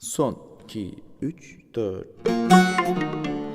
Son 2, 3, 4.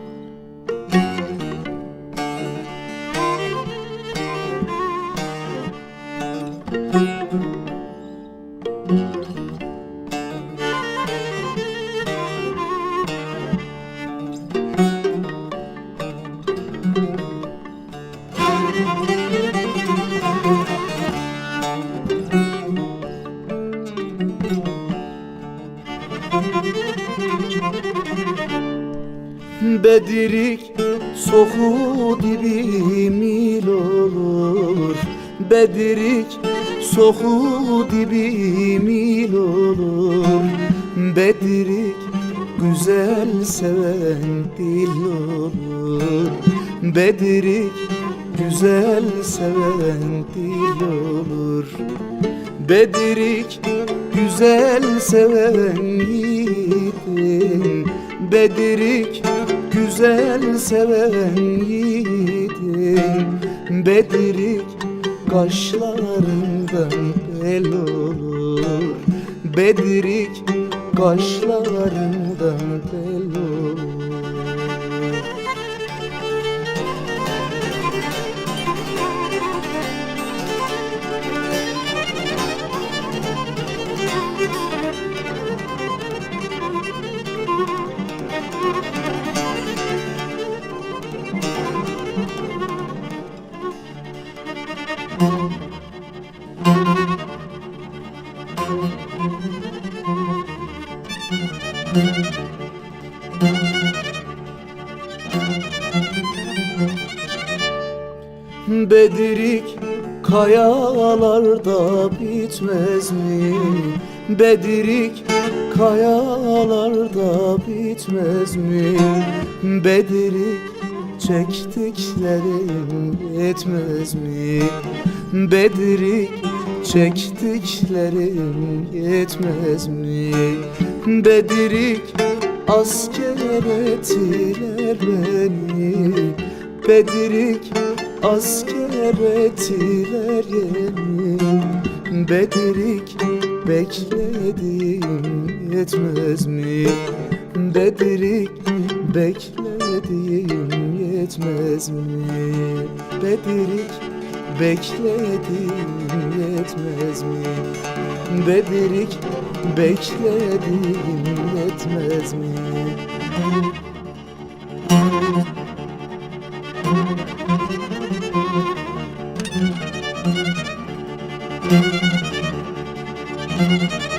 Bedirik soğu dibi mil olur. Bedirik soğu dibi mil olur. Bedirik güzel seven dil olur. Bedirik güzel seven dil olur. Bedirik güzel seven yiğidim. Bedirik güzel seven yiğidim. Bedirik kaşlarından bel olur. Bedirik kaşlarından bel olur Bedirik kayalarda bitmez mi? Bedirik kayalarda bitmez mi? Bedirik çektiklerim yetmez mi? Bedirik çektiklerim yetmez mi? Bedirik asker ettiler beni Bedirik asker ettiler yeni Bedirik bekledim yetmez mi? Bedirik bekledim yetmez mi? Bedirik bekledim yetmez mi? Bedirik bekledim yetmez mi? Müzik